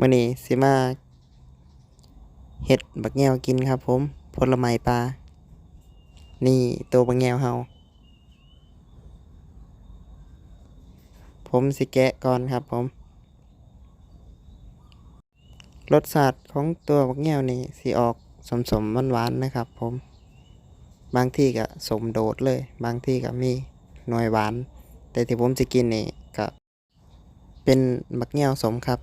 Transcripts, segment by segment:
มื้อนี้สิมาเฮ็ดบักแงวกินครับผมผลไม้ปลา นี่ตัวบักแงวเฮาผมสิแกะก่อนครับผม รสชาติของตัวบักแงวนี่สิออกสมๆหวานๆนะครับ ผม บางที่ก็สมโดดเลย บางที่ก็มีหน่วยหวาน แต่ที่ผมจะกินนี่ก็เป็นบักแงวสมครับ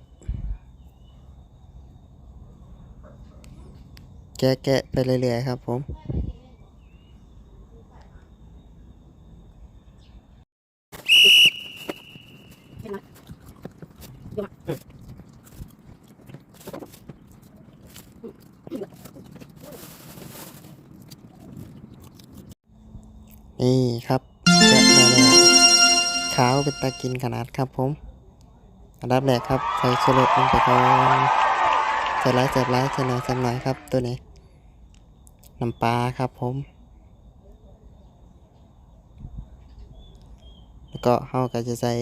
แกะๆไปเรื่อยๆครับผมนี่ครับแกะมาแล้วขาวเป็นตากินขนาดครับผมอันดับแรกครับใส่ชูรสลงไปก่อนใส่ร้ายใส่ร้ายใส่หน่อยใส่หน่อยครับตัวนี้ น้ำปลาครับผม แล้วก็เฮาก็จะใส่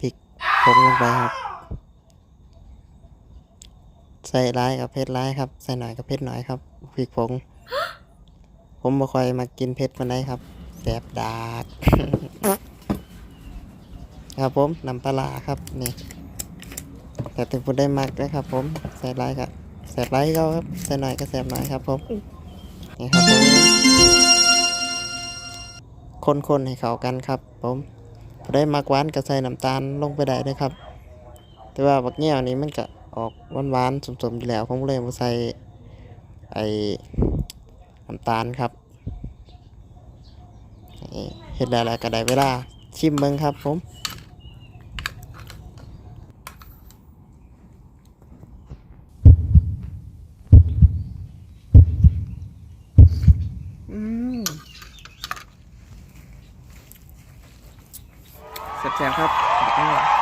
พริกผงลงไปครับ ใส่ร้ายกับเผ็ดร้ายครับ ใส่หน่อยกับเผ็ดหน่อยครับ พริกผง ผมบ่ค่อยมากินเผ็ดปานใดครับแสบดากครับผมน้ำปลาครับนี่แต่ถึงพูดได้มากนะครับผมใส่ร้ายก็แสบร้ายก็ครับใส่หน่อยก็แสบหน่อยครับผม นี่ครับผมคนๆให้เข้ากันครับ ผมได้มักหวานก็ใส่น้ำตาลลงไปได้เลยครับ แต่ว่าบักเงี้ยวนี้มันก็ออกหวานๆสมๆอยู่แล้วผมเลยมาใส่ไอ้น้ำตาลครับเฮ็ดแล้วล้วก็ได้เวลาชิมเบิ่งครับผม แสบๆครับ